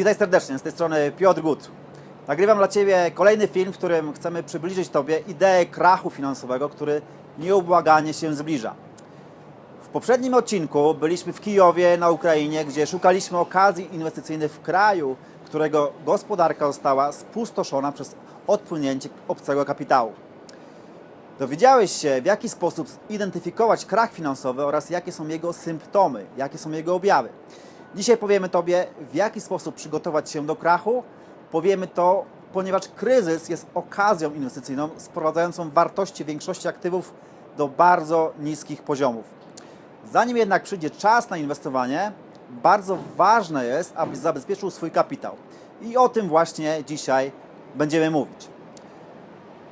Witaj serdecznie, z tej strony Piotr Gut. Nagrywam dla Ciebie kolejny film, w którym chcemy przybliżyć Tobie ideę krachu finansowego, który nieubłaganie się zbliża. W poprzednim odcinku byliśmy w Kijowie na Ukrainie, gdzie szukaliśmy okazji inwestycyjnych w kraju, którego gospodarka została spustoszona przez odpłynięcie obcego kapitału. Dowiedziałeś się, w jaki sposób zidentyfikować krach finansowy oraz jakie są jego symptomy, jakie są jego objawy. Dzisiaj powiemy Tobie, w jaki sposób przygotować się do krachu. Powiemy to, ponieważ kryzys jest okazją inwestycyjną sprowadzającą wartości większości aktywów do bardzo niskich poziomów. Zanim jednak przyjdzie czas na inwestowanie, bardzo ważne jest, abyś zabezpieczył swój kapitał. I o tym właśnie dzisiaj będziemy mówić.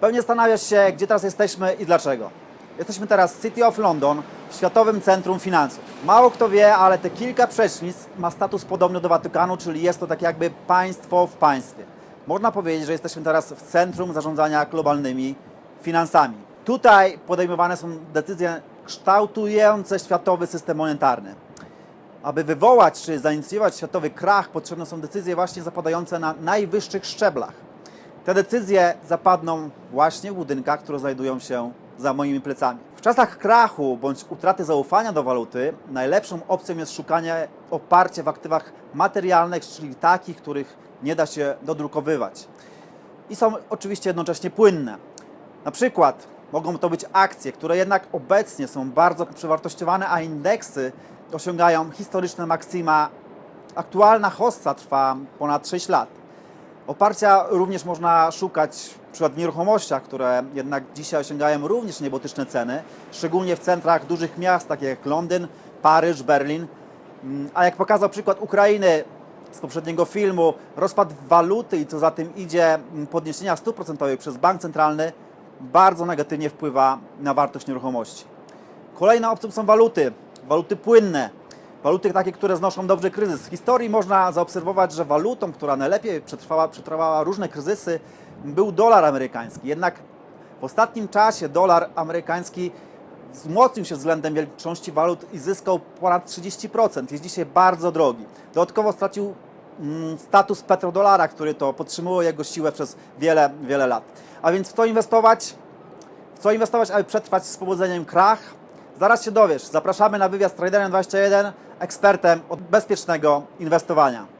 Pewnie zastanawiasz się, gdzie teraz jesteśmy i dlaczego. Jesteśmy teraz City of London, w Światowym Centrum Finansów. Mało kto wie, ale te kilka przecznic ma status podobny do Watykanu, czyli jest to tak jakby państwo w państwie. Można powiedzieć, że jesteśmy teraz w centrum zarządzania globalnymi finansami. Tutaj podejmowane są decyzje kształtujące światowy system monetarny. Aby wywołać czy zainicjować światowy krach, potrzebne są decyzje właśnie zapadające na najwyższych szczeblach. Te decyzje zapadną właśnie w budynkach, które znajdują się za moimi plecami. W czasach krachu bądź utraty zaufania do waluty, najlepszą opcją jest szukanie oparcia w aktywach materialnych, czyli takich, których nie da się dodrukowywać. I są oczywiście jednocześnie płynne. Na przykład mogą to być akcje, które jednak obecnie są bardzo przewartościowane, a indeksy osiągają historyczne maksima. Aktualna hossa trwa ponad 6 lat. Oparcia również można szukać przykład w nieruchomościach, które jednak dzisiaj osiągają również niebotyczne ceny, szczególnie w centrach dużych miast, takich jak Londyn, Paryż, Berlin. Mm, A jak pokazał przykład Ukrainy z poprzedniego filmu, rozpad waluty i co za tym idzie, mm, podniesienia stóp procentowych przez bank centralny bardzo negatywnie wpływa na wartość nieruchomości. Kolejną opcją są waluty, waluty płynne, waluty takie, które znoszą dobrze kryzys. W historii można zaobserwować, że walutą, która najlepiej przetrwała, przetrwała różne kryzysy, był dolar amerykański. Jednak w ostatnim czasie dolar amerykański wzmocnił się względem większości walut i zyskał ponad 30%. Jest dzisiaj bardzo drogi. Dodatkowo stracił mm, status petrodolara, który to podtrzymywał jego siłę przez wiele, wiele lat. A więc w to inwestować? W co inwestować, aby przetrwać z powodzeniem krach? Zaraz się dowiesz. Zapraszamy na wywiad z Traderem21, ekspertem od bezpiecznego inwestowania.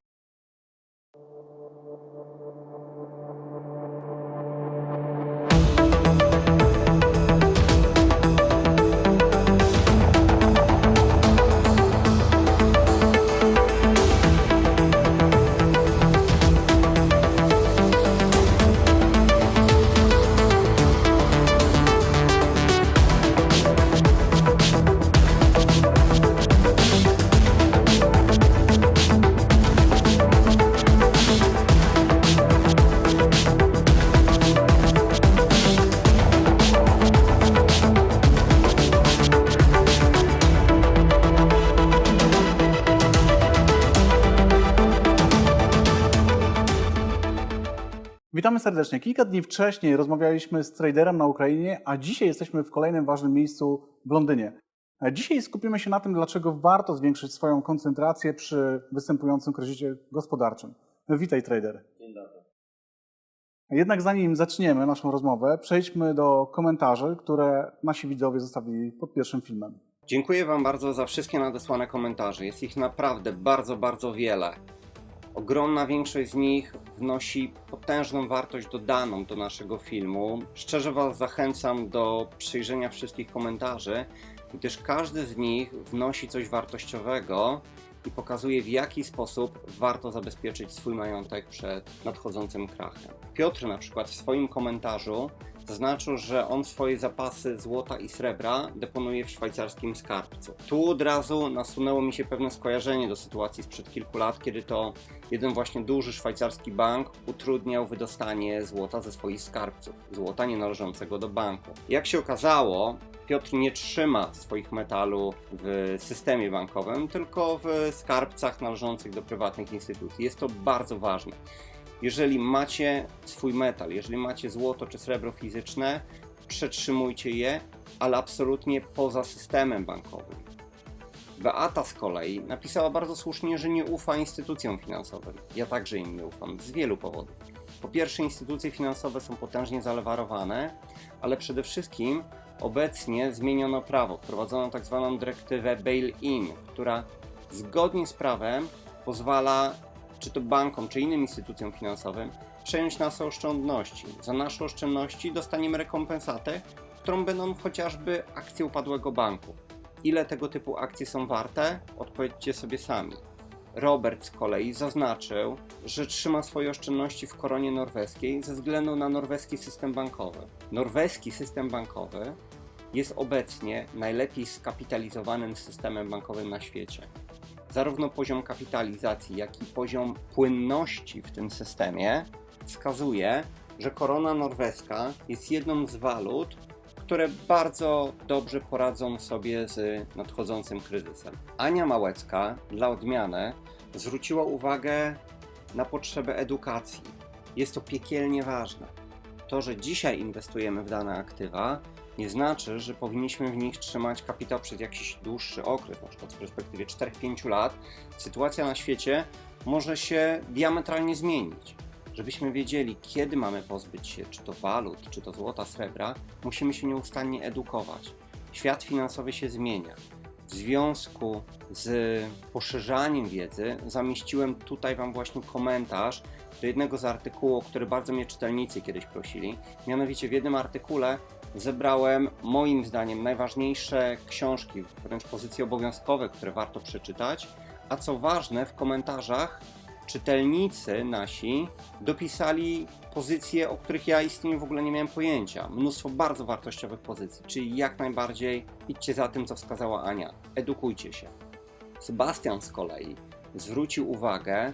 Serdecznie. Kilka dni wcześniej rozmawialiśmy z traderem na Ukrainie, a dzisiaj jesteśmy w kolejnym ważnym miejscu w Londynie. A Dzisiaj skupimy się na tym, dlaczego warto zwiększyć swoją koncentrację przy występującym kryzysie gospodarczym. Witaj trader. Dzień dobry. Jednak zanim zaczniemy naszą rozmowę, przejdźmy do komentarzy, które nasi widzowie zostawili pod pierwszym filmem. Dziękuję Wam bardzo za wszystkie nadesłane komentarze. Jest ich naprawdę bardzo, bardzo wiele. Ogromna większość z nich wnosi potężną wartość dodaną do naszego filmu. Szczerze Was zachęcam do przyjrzenia wszystkich komentarzy, gdyż każdy z nich wnosi coś wartościowego i pokazuje, w jaki sposób warto zabezpieczyć swój majątek przed nadchodzącym krachem. Piotr na przykład w swoim komentarzu zaznaczył, że on swoje zapasy złota i srebra deponuje w szwajcarskim skarbcu. Tu od razu nasunęło mi się pewne skojarzenie do sytuacji sprzed kilku lat, kiedy to jeden właśnie duży szwajcarski bank utrudniał wydostanie złota ze swoich skarbców, złota nie należącego do banku. Jak się okazało, Piotr nie trzyma swoich metalu w systemie bankowym, tylko w skarbcach należących do prywatnych instytucji. Jest to bardzo ważne. Jeżeli macie swój metal, jeżeli macie złoto czy srebro fizyczne, przetrzymujcie je, ale absolutnie poza systemem bankowym. Beata z kolei napisała bardzo słusznie, że nie ufa instytucjom finansowym. Ja także im nie ufam z wielu powodów. Po pierwsze, instytucje finansowe są potężnie zalewarowane, ale przede wszystkim obecnie zmieniono prawo. Wprowadzono tak zwaną dyrektywę bail-in, która zgodnie z prawem pozwala czy to bankom, czy innym instytucjom finansowym przejąć nasze oszczędności. Za nasze oszczędności dostaniemy rekompensatę, którą będą chociażby akcje upadłego banku. Ile tego typu akcje są warte? Odpowiedzcie sobie sami. Robert z kolei zaznaczył, że trzyma swoje oszczędności w koronie norweskiej ze względu na norweski system bankowy. Norweski system bankowy jest obecnie najlepiej skapitalizowanym systemem bankowym na świecie. Zarówno poziom kapitalizacji, jak i poziom płynności w tym systemie wskazuje, że korona norweska jest jedną z walut, które bardzo dobrze poradzą sobie z nadchodzącym kryzysem. Ania Małecka dla odmiany zwróciła uwagę na potrzebę edukacji. Jest to piekielnie ważne. To, że dzisiaj inwestujemy w dane aktywa, nie znaczy, że powinniśmy w nich trzymać kapitał przez jakiś dłuższy okres, na przykład w perspektywie 4-5 lat. Sytuacja na świecie może się diametralnie zmienić. Żebyśmy wiedzieli, kiedy mamy pozbyć się czy to walut, czy to złota, srebra, musimy się nieustannie edukować. Świat finansowy się zmienia. W związku z poszerzaniem wiedzy zamieściłem tutaj Wam właśnie komentarz do jednego z artykułów, który bardzo mnie czytelnicy kiedyś prosili. Mianowicie w jednym artykule zebrałem moim zdaniem najważniejsze książki, wręcz pozycje obowiązkowe, które warto przeczytać, a co ważne w komentarzach czytelnicy nasi dopisali pozycje, o których ja istnieniu w ogóle nie miałem pojęcia. Mnóstwo bardzo wartościowych pozycji, czyli jak najbardziej idźcie za tym, co wskazała Ania. Edukujcie się. Sebastian z kolei zwrócił uwagę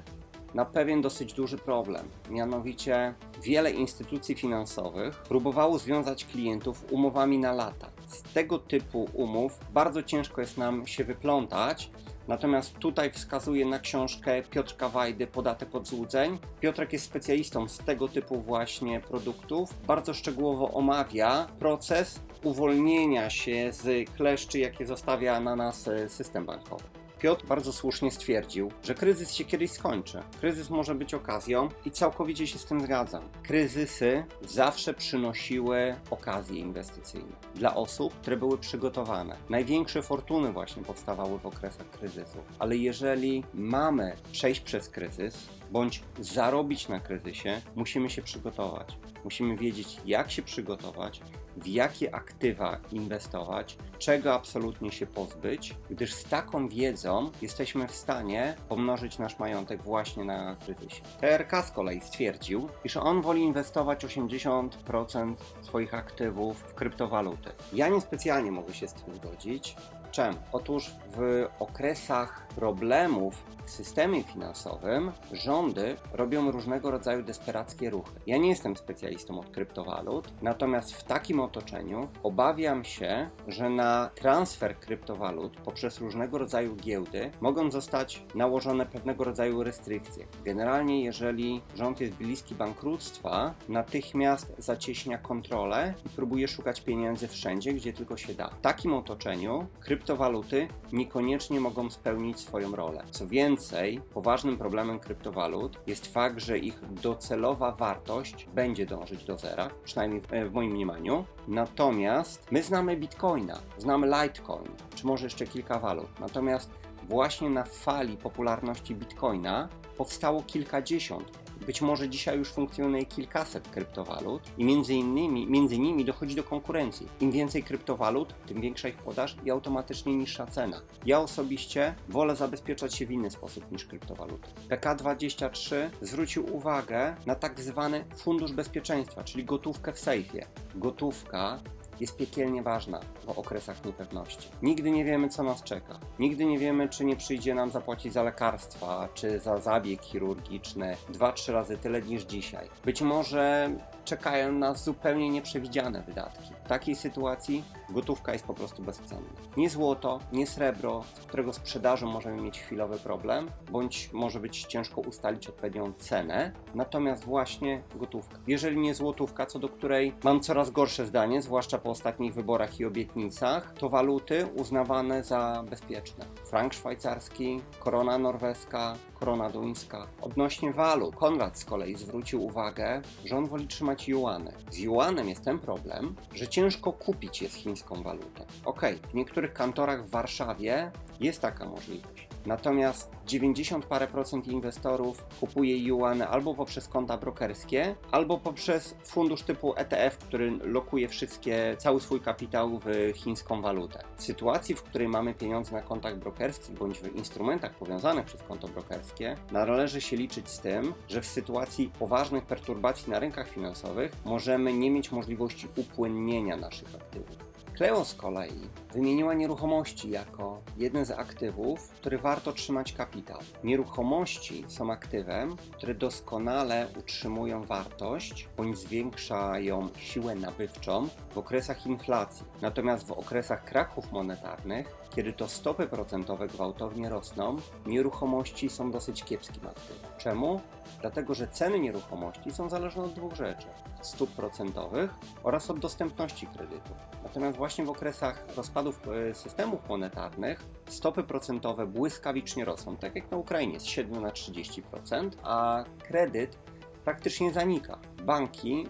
na pewien dosyć duży problem. Mianowicie wiele instytucji finansowych próbowało związać klientów umowami na lata. Z tego typu umów bardzo ciężko jest nam się wyplątać, Natomiast tutaj wskazuje na książkę Piotrka Wajdy Podatek od złudzeń. Piotrek jest specjalistą z tego typu właśnie produktów. Bardzo szczegółowo omawia proces uwolnienia się z kleszczy, jakie zostawia na nas e, system bankowy. Piotr bardzo słusznie stwierdził, że kryzys się kiedyś skończy. Kryzys może być okazją i całkowicie się z tym zgadzam. Kryzysy zawsze przynosiły okazje inwestycyjne dla osób, które były przygotowane. Największe fortuny właśnie powstawały w okresach kryzysu. Ale jeżeli mamy przejść przez kryzys, bądź zarobić na kryzysie, musimy się przygotować. Musimy wiedzieć, jak się przygotować, w jakie aktywa inwestować, czego absolutnie się pozbyć, gdyż z taką wiedzą jesteśmy w stanie pomnożyć nasz majątek właśnie na kryzysie. TRK z kolei stwierdził, iż on woli inwestować 80% swoich aktywów w kryptowaluty. Ja niespecjalnie mogę się z tym zgodzić. Czemu? Otóż w okresach problemów w systemie finansowym rządy robią różnego rodzaju desperackie ruchy. Ja nie jestem specjalistą od kryptowalut, natomiast w takim otoczeniu obawiam się, że na transfer kryptowalut poprzez różnego rodzaju giełdy mogą zostać nałożone pewnego rodzaju restrykcje. Generalnie, jeżeli rząd jest bliski bankructwa, natychmiast zacieśnia kontrolę i próbuje szukać pieniędzy wszędzie, gdzie tylko się da. W takim otoczeniu kryptowaluty niekoniecznie mogą spełnić swoją rolę. Co więcej, poważnym problemem kryptowalut jest fakt, że ich docelowa wartość będzie dążyć do zera, przynajmniej w, w moim mniemaniu. Natomiast my znamy Bitcoina, znamy Litecoin, czy może jeszcze kilka walut. Natomiast właśnie na fali popularności Bitcoina powstało kilkadziesiąt być może dzisiaj już funkcjonuje kilkaset kryptowalut i między innymi, między nimi dochodzi do konkurencji. Im więcej kryptowalut, tym większa ich podaż i automatycznie niższa cena. Ja osobiście wolę zabezpieczać się w inny sposób niż kryptowaluty. PK23 zwrócił uwagę na tak zwany fundusz bezpieczeństwa, czyli gotówkę w sejfie. Gotówka jest piekielnie ważna w okresach niepewności. Nigdy nie wiemy, co nas czeka. Nigdy nie wiemy, czy nie przyjdzie nam zapłacić za lekarstwa, czy za zabieg chirurgiczny 2-3 razy tyle niż dzisiaj. Być może czekają nas zupełnie nieprzewidziane wydatki. W takiej sytuacji gotówka jest po prostu bezcenna. Nie złoto, nie srebro, z którego sprzedażą możemy mieć chwilowy problem, bądź może być ciężko ustalić odpowiednią cenę, natomiast właśnie gotówka. Jeżeli nie złotówka, co do której mam coraz gorsze zdanie, zwłaszcza po ostatnich wyborach i obietnicach, to waluty uznawane za bezpieczne. Frank szwajcarski, korona norweska, korona duńska. Odnośnie walut, Konrad z kolei zwrócił uwagę, że on woli trzymać juany. Z juanem jest ten problem, że ciężko kupić jest walutę. Okej, w niektórych kantorach w Warszawie jest taka możliwość. Natomiast 90 parę procent inwestorów kupuje juany albo poprzez konta brokerskie, albo poprzez fundusz typu ETF, który lokuje wszystkie, cały swój kapitał w chińską walutę. W sytuacji, w której mamy pieniądze na kontach brokerskich bądź w instrumentach powiązanych przez konto brokerskie, należy się liczyć z tym, że w sytuacji poważnych perturbacji na rynkach finansowych możemy nie mieć możliwości upłynnienia naszych aktywów. Cleo z kolei wymieniła nieruchomości jako jeden z aktywów, w który warto trzymać kapitał. Nieruchomości są aktywem, które doskonale utrzymują wartość bądź zwiększają siłę nabywczą w okresach inflacji. Natomiast w okresach krachów monetarnych, kiedy to stopy procentowe gwałtownie rosną, nieruchomości są dosyć kiepskim aktywem. Czemu? Dlatego, że ceny nieruchomości są zależne od dwóch rzeczy: stóp procentowych oraz od dostępności kredytu. Natomiast właśnie w okresach rozpadów e, systemów monetarnych stopy procentowe błyskawicznie rosną, tak jak na Ukrainie z 7 na 30%, a kredyt praktycznie zanika. Banki,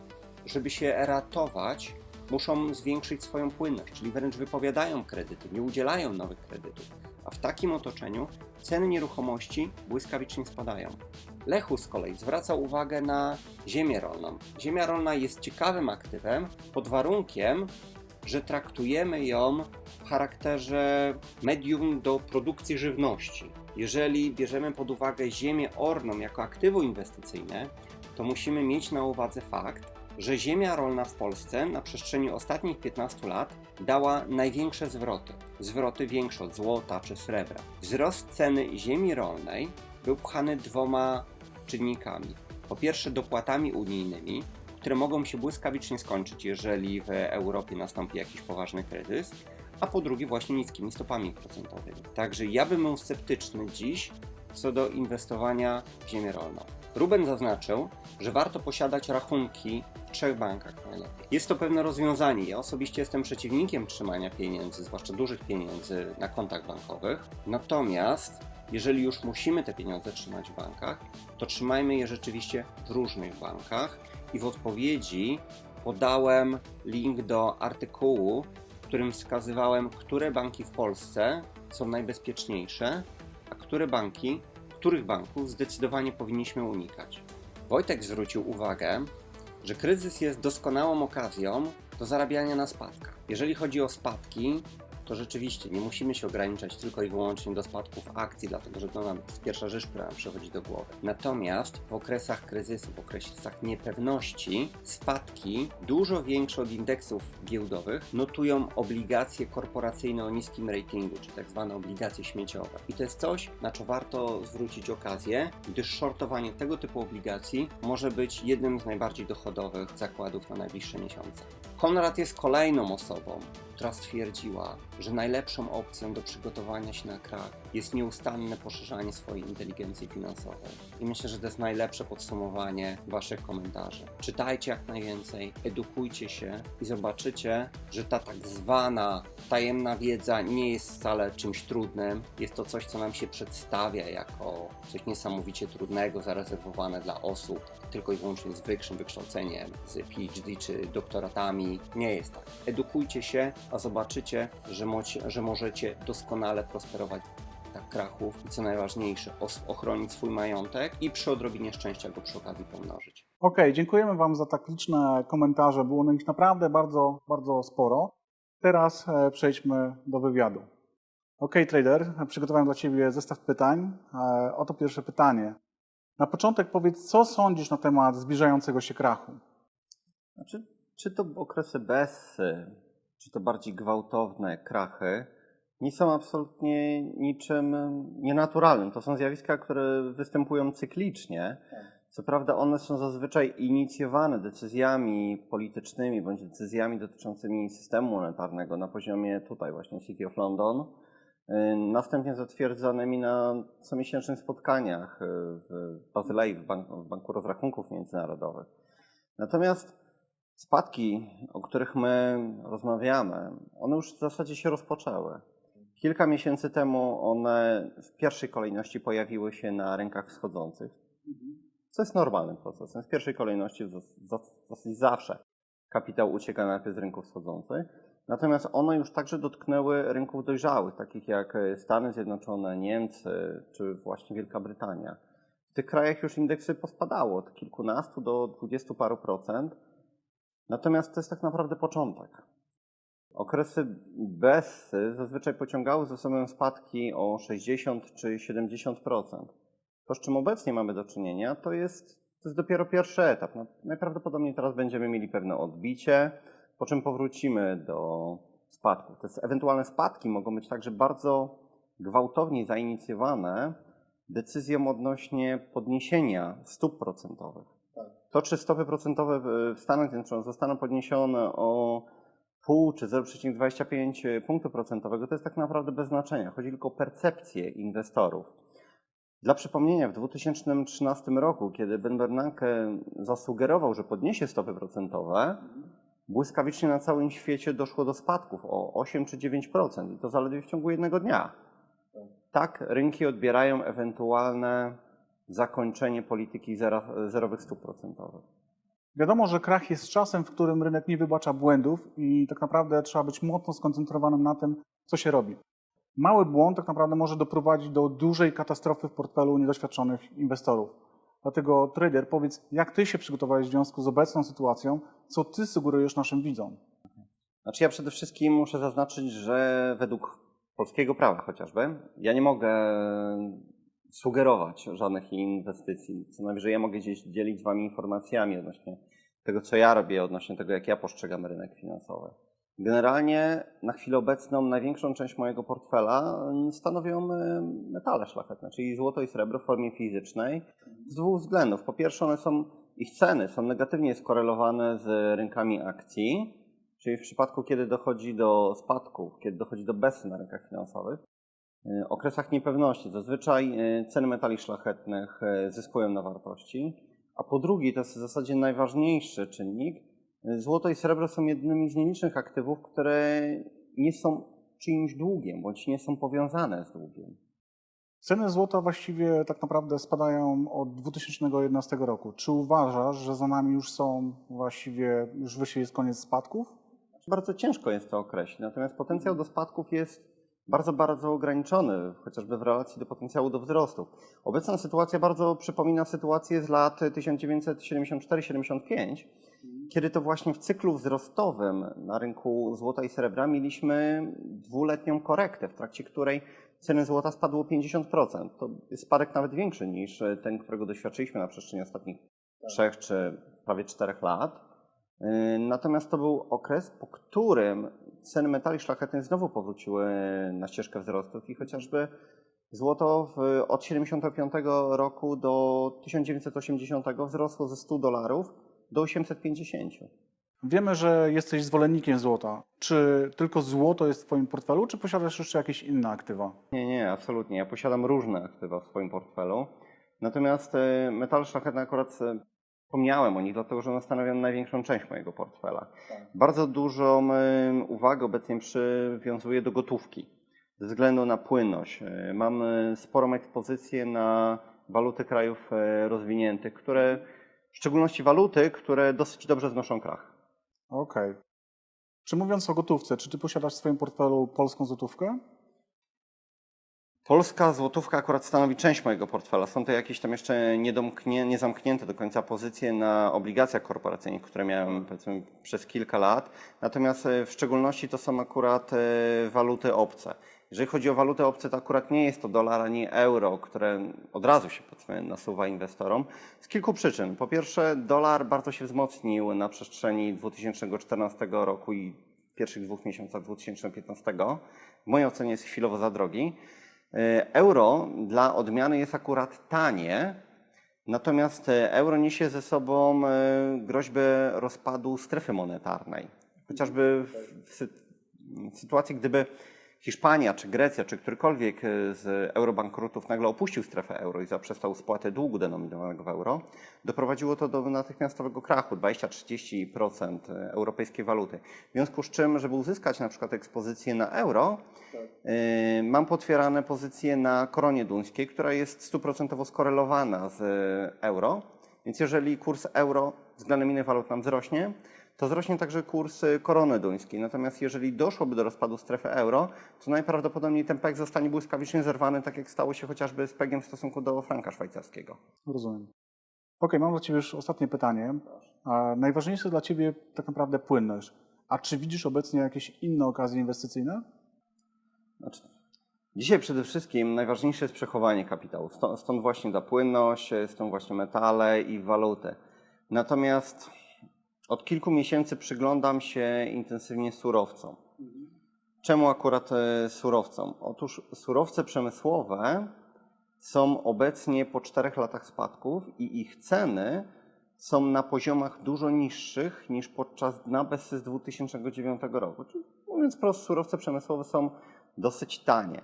żeby się ratować, muszą zwiększyć swoją płynność, czyli wręcz wypowiadają kredyty, nie udzielają nowych kredytów. A w takim otoczeniu ceny nieruchomości błyskawicznie spadają. Lechu z kolei zwraca uwagę na ziemię rolną. Ziemia rolna jest ciekawym aktywem pod warunkiem, że traktujemy ją w charakterze medium do produkcji żywności. Jeżeli bierzemy pod uwagę ziemię orną jako aktywo inwestycyjne, to musimy mieć na uwadze fakt, że ziemia rolna w Polsce na przestrzeni ostatnich 15 lat dała największe zwroty. Zwroty większe od złota czy srebra. Wzrost ceny ziemi rolnej był pchany dwoma czynnikami. Po pierwsze, dopłatami unijnymi, które mogą się błyskawicznie skończyć, jeżeli w Europie nastąpi jakiś poważny kryzys, a po drugie, właśnie niskimi stopami procentowymi. Także ja bym był sceptyczny dziś co do inwestowania w ziemię rolną. Ruben zaznaczył, że warto posiadać rachunki w trzech bankach najlepiej. Jest to pewne rozwiązanie. Ja osobiście jestem przeciwnikiem trzymania pieniędzy, zwłaszcza dużych pieniędzy, na kontach bankowych. Natomiast jeżeli już musimy te pieniądze trzymać w bankach, to trzymajmy je rzeczywiście w różnych bankach. I w odpowiedzi podałem link do artykułu, w którym wskazywałem, które banki w Polsce są najbezpieczniejsze, a które banki, których banków zdecydowanie powinniśmy unikać. Wojtek zwrócił uwagę, że kryzys jest doskonałą okazją do zarabiania na spadkach. Jeżeli chodzi o spadki, to rzeczywiście nie musimy się ograniczać tylko i wyłącznie do spadków akcji, dlatego że to nam jest pierwsza rzecz, która nam przychodzi do głowy. Natomiast w okresach kryzysu, w okresach niepewności, spadki dużo większe od indeksów giełdowych notują obligacje korporacyjne o niskim ratingu, czy tak zwane obligacje śmieciowe. I to jest coś, na co warto zwrócić okazję, gdyż shortowanie tego typu obligacji może być jednym z najbardziej dochodowych zakładów na najbliższe miesiące. Konrad jest kolejną osobą, która stwierdziła, że najlepszą opcją do przygotowania się na krach jest nieustanne poszerzanie swojej inteligencji finansowej. I myślę, że to jest najlepsze podsumowanie Waszych komentarzy. Czytajcie jak najwięcej, edukujcie się i zobaczycie, że ta tak zwana tajemna wiedza nie jest wcale czymś trudnym. Jest to coś, co nam się przedstawia jako coś niesamowicie trudnego, zarezerwowane dla osób tylko i wyłącznie z wyższym wykształceniem, z PhD czy doktoratami. Nie jest tak. Edukujcie się, a zobaczycie, że, że możecie doskonale prosperować tak krachów i co najważniejsze, ochronić swój majątek i przy odrobinie szczęścia go przy okazji pomnożyć. Okej, dziękujemy Wam za tak liczne komentarze. Było ich naprawdę bardzo, bardzo sporo. Teraz e, przejdźmy do wywiadu. Okej, trader, przygotowałem dla Ciebie zestaw pytań. E, Oto pierwsze pytanie. Na początek powiedz, co sądzisz na temat zbliżającego się krachu? Znaczy, czy to okresy bez, czy to bardziej gwałtowne krachy, nie są absolutnie niczym nienaturalnym. To są zjawiska, które występują cyklicznie. Co prawda one są zazwyczaj inicjowane decyzjami politycznymi bądź decyzjami dotyczącymi systemu monetarnego na poziomie tutaj właśnie City of London, y, następnie zatwierdzanymi na comiesięcznych spotkaniach y, w Bazylei, w, bank, w Banku Rozrachunków Międzynarodowych. Natomiast spadki, o których my rozmawiamy, one już w zasadzie się rozpoczęły. Kilka miesięcy temu one w pierwszej kolejności pojawiły się na rynkach wschodzących, co jest normalnym procesem. W pierwszej kolejności zasadzie zawsze kapitał ucieka najpierw z rynków wschodzących. Natomiast one już także dotknęły rynków dojrzałych, takich jak e, Stany Zjednoczone, Niemcy czy właśnie Wielka Brytania. W tych krajach już indeksy pospadało od kilkunastu do dwudziestu paru procent. Natomiast to jest tak naprawdę początek. Okresy BESy zazwyczaj pociągały ze sobą spadki o 60 czy 70%. To, z czym obecnie mamy do czynienia, to jest, to jest dopiero pierwszy etap. No, najprawdopodobniej teraz będziemy mieli pewne odbicie, po czym powrócimy do spadków. Te ewentualne spadki mogą być także bardzo gwałtownie zainicjowane decyzją odnośnie podniesienia stóp procentowych. To, czy stopy procentowe w- w Stanach Zjednoczonych zostaną podniesione o pół czy 0,25 punktu procentowego, to jest tak naprawdę bez znaczenia. Chodzi tylko o percepcję inwestorów. Dla przypomnienia, w 2013 roku, kiedy Ben Bernanke zasugerował, że podniesie stopy procentowe, błyskawicznie na całym świecie doszło do spadków o 8 czy 9% i to zaledwie w ciągu jednego dnia. Tak rynki odbierają ewentualne zakończenie polityki zerowych stóp procentowych. Wiadomo, że krach jest czasem, w którym rynek nie wybacza błędów i tak naprawdę trzeba być mocno skoncentrowanym na tym, co się robi. Mały błąd tak naprawdę może doprowadzić do dużej katastrofy w portfelu niedoświadczonych inwestorów. Dlatego trader, powiedz, jak ty się przygotowałeś w związku z obecną sytuacją, co ty sugerujesz naszym widzom? Znaczy ja przede wszystkim muszę zaznaczyć, że według polskiego prawa chociażby, ja nie mogę sugerować żadnych inwestycji. Co najwyżej ja mogę gdzieś dzielić z Wami informacjami odnośnie tego, co ja robię, odnośnie tego, jak ja postrzegam rynek finansowy. Generalnie na chwilę obecną największą część mojego portfela stanowią e, metale szlachetne, czyli złoto i srebro w formie fizycznej z dwóch względów. Po pierwsze, one są, ich ceny są negatywnie skorelowane z rynkami akcji, czyli w przypadku, kiedy dochodzi do spadków, kiedy dochodzi do besy na rynkach finansowych, okresach niepewności zazwyczaj e, ceny metali szlachetnych e, zyskują na wartości, a po drugie, to jest w zasadzie najważniejszy czynnik, e, złoto i srebro są jednymi z nielicznych aktywów, które nie są czyimś długiem, bądź nie są powiązane z długiem. Ceny złota właściwie tak naprawdę spadają od 2011 roku. Czy uważasz, że za nami już są właściwie, już wyżej jest koniec spadków? Bardzo ciężko jest to określić, natomiast potencjał do spadków jest bardzo, bardzo ograniczony, chociażby w relacji do potencjału do wzrostów. Obecna sytuacja bardzo przypomina sytuację z lat 1974-75, kiedy to właśnie w cyklu wzrostowym na rynku złota i srebra mieliśmy dwuletnią korektę, w trakcie której ceny złota spadło o 50%. To spadek nawet większy niż ten, którego doświadczyliśmy na przestrzeni ostatnich trzech czy prawie czterech lat. Yy, Natomiast to był okres, po którym ceny metali szlachetnych znowu powróciły na ścieżkę wzrostów i chociażby złoto w, od 75 roku do 1980 wzrosło ze 100 dolarów do 850. Wiemy, że jesteś zwolennikiem złota. Czy tylko złoto jest w Twoim portfelu, czy posiadasz jeszcze jakieś inne aktywa? Nie, nie, absolutnie. Ja posiadam różne aktywa w swoim portfelu. Natomiast e, metale szlachetne akurat e, wspomniałem o nich, dlatego że one stanowią największą część mojego portfela. Bardzo dużą uwagę obecnie przywiązuję do gotówki ze względu na płynność. E, Mam e, sporą ekspozycję na waluty krajów e, rozwiniętych, które, w szczególności waluty, które dosyć dobrze znoszą krach. Okej. Czy mówiąc o gotówce, czy Ty posiadasz w swoim portfelu polską złotówkę? Polska złotówka akurat stanowi część mojego portfela. Są to jakieś tam jeszcze niezamknięte do końca pozycje na obligacjach korporacyjnych, które miałem powiedzmy przez kilka lat. Natomiast e, w szczególności to są akurat e, waluty obce. Jeżeli chodzi o waluty obce, to akurat nie jest to dolar ani euro, które od razu się powiedzmy nasuwa inwestorom. Z kilku przyczyn. Po pierwsze, dolar bardzo się wzmocnił na przestrzeni 2014 roku i pierwszych dwóch miesiącach 2015. W mojej ocenie jest chwilowo za drogi. E, Euro dla odmiany jest akurat tanie, Natomiast e, euro niesie ze sobą e, groźbę rozpadu strefy monetarnej. Chociażby w, w, sy- w sytuacji, gdyby Hiszpania, czy Grecja, czy którykolwiek e, z eurobankrutów nagle opuścił strefę euro i zaprzestał spłaty długu denominowanego w euro, doprowadziło to do natychmiastowego krachu 20-30% europejskiej waluty. W związku z czym, żeby uzyskać na przykład ekspozycję na euro, Yy, Mam potwierane pozycje na koronie duńskiej, która jest stuprocentowo skorelowana z euro. Więc jeżeli kurs euro względem innych walut nam wzrośnie, to wzrośnie także kurs y, korony duńskiej. Natomiast jeżeli doszłoby do rozpadu strefy euro, to najprawdopodobniej ten peg zostanie błyskawicznie zerwany, tak jak stało się chociażby z pegiem w stosunku do franka szwajcarskiego. Rozumiem. Okej, mam dla Ciebie już ostatnie pytanie. Najważniejsze dla Ciebie tak naprawdę płynność. A czy widzisz obecnie jakieś inne okazje inwestycyjne? Znaczy, dzisiaj przede wszystkim najważniejsze jest przechowanie kapitału. Stąd, właśnie ta płynność, e, stąd właśnie metale i waluty. Natomiast od kilku miesięcy przyglądam się intensywnie surowcom. Czemu akurat e, surowcom? Otóż surowce przemysłowe są obecnie po czterech latach spadków i ich ceny są na poziomach dużo niższych niż podczas dna Bessy z 2009 roku. Czyli mówiąc prosto, surowce przemysłowe są dosyć tanie.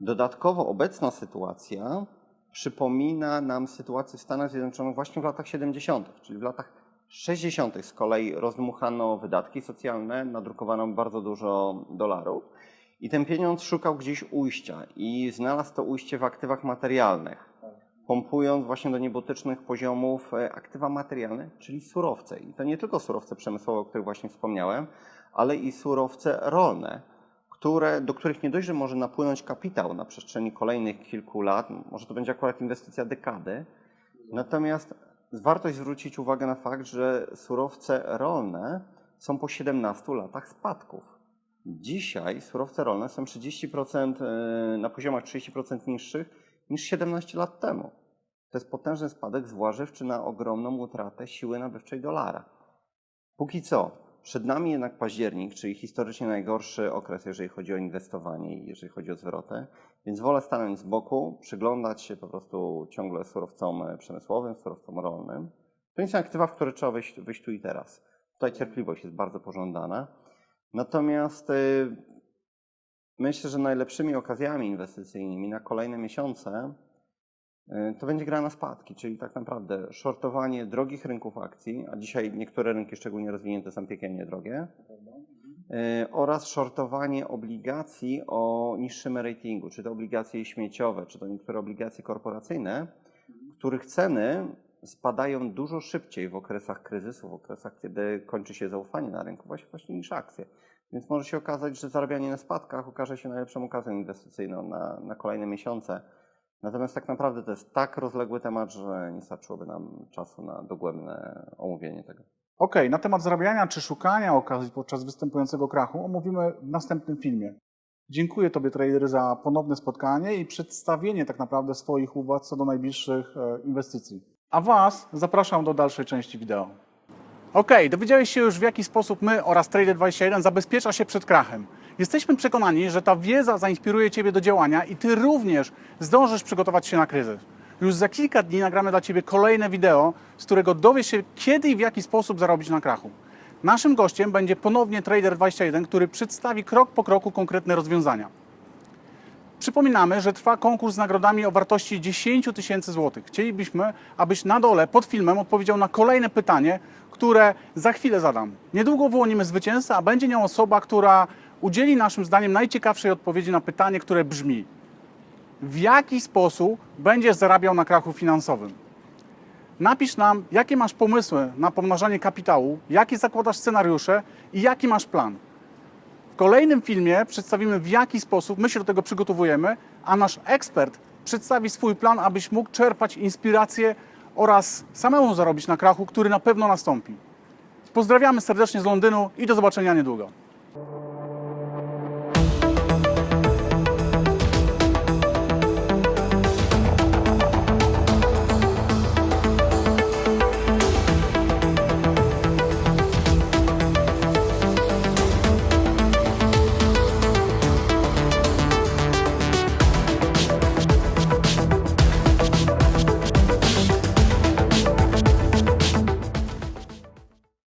Dodatkowo obecna sytuacja przypomina nam sytuację w Stanach Zjednoczonych właśnie w latach 70., czyli w latach 60. z kolei rozdmuchano wydatki socjalne, nadrukowano bardzo dużo dolarów i ten pieniądz szukał gdzieś ujścia i znalazł to ujście w aktywach materialnych, pompując właśnie do niebotycznych poziomów e, aktywa materialne, czyli surowce. I to nie tylko surowce przemysłowe, o których właśnie wspomniałem, ale i surowce rolne, które, do których nie dość, że może napłynąć kapitał na przestrzeni kolejnych kilku lat, może to będzie akurat inwestycja dekady, natomiast warto zwrócić uwagę na fakt, że surowce rolne są po 17 latach spadków. Dzisiaj surowce rolne są 30% e, na poziomach 30% niższych niż 17 lat temu. To jest potężny spadek, zważywszy na ogromną utratę siły nabywczej dolara. Póki co, przed nami jednak październik, czyli historycznie najgorszy okres, jeżeli chodzi o inwestowanie i jeżeli chodzi o zwroty, więc wolę stanąć z boku, przyglądać się po prostu ciągle surowcom przemysłowym, surowcom rolnym. To nie są aktywa, w które trzeba wejść, wyjść tu i teraz. Tutaj cierpliwość jest bardzo pożądana. Natomiast y, myślę, że najlepszymi okazjami inwestycyjnymi na kolejne miesiące y, to będzie gra na spadki, czyli tak naprawdę shortowanie drogich rynków akcji, a dzisiaj niektóre rynki szczególnie rozwinięte są piekielnie drogie, oraz shortowanie obligacji o niższym ratingu, czy to obligacje śmieciowe, czy to niektóre obligacje korporacyjne, których ceny spadają dużo szybciej w okresach kryzysu, w okresach, kiedy kończy się zaufanie na rynku, właśnie, właśnie niż akcje. Więc może się okazać, że zarabianie na spadkach okaże się najlepszą okazją inwestycyjną na, na kolejne miesiące. Natomiast tak naprawdę to jest tak rozległy temat, że nie starczyłoby nam czasu na dogłębne omówienie tego. Okej, na temat zarabiania czy szukania okazji podczas występującego krachu omówimy w następnym filmie. Dziękuję Tobie, trader, za ponowne spotkanie i przedstawienie tak naprawdę swoich uwag co do najbliższych e, inwestycji. A Was zapraszam do dalszej części wideo. Okej, dowiedziałeś się już w jaki sposób my oraz Trader21 zabezpiecza się przed krachem. Jesteśmy przekonani, że ta wiedza zainspiruje Ciebie do działania i Ty również zdążysz przygotować się na kryzys. Już za kilka dni nagramy dla Ciebie kolejne wideo, z którego dowiesz się kiedy i w jaki sposób zarobić na krachu. Naszym gościem będzie ponownie Trader21, który przedstawi krok po kroku konkretne rozwiązania. Przypominamy, że trwa konkurs z nagrodami o wartości 10 tysięcy złotych. Chcielibyśmy, abyś na dole pod filmem odpowiedział na kolejne pytanie, które za chwilę zadam. Niedługo wyłonimy zwycięzcę, a będzie nią osoba, która udzieli naszym zdaniem najciekawszej odpowiedzi na pytanie, które brzmi: w jaki sposób będziesz zarabiał na krachu finansowym? Napisz nam, jakie masz pomysły na pomnażanie kapitału, jakie zakładasz scenariusze i jaki masz plan. W kolejnym filmie przedstawimy, w jaki sposób my się do tego przygotowujemy, a nasz ekspert przedstawi swój plan, abyś mógł czerpać inspirację oraz samemu zarobić na krachu, który na pewno nastąpi. Pozdrawiamy serdecznie z Londynu i do zobaczenia niedługo.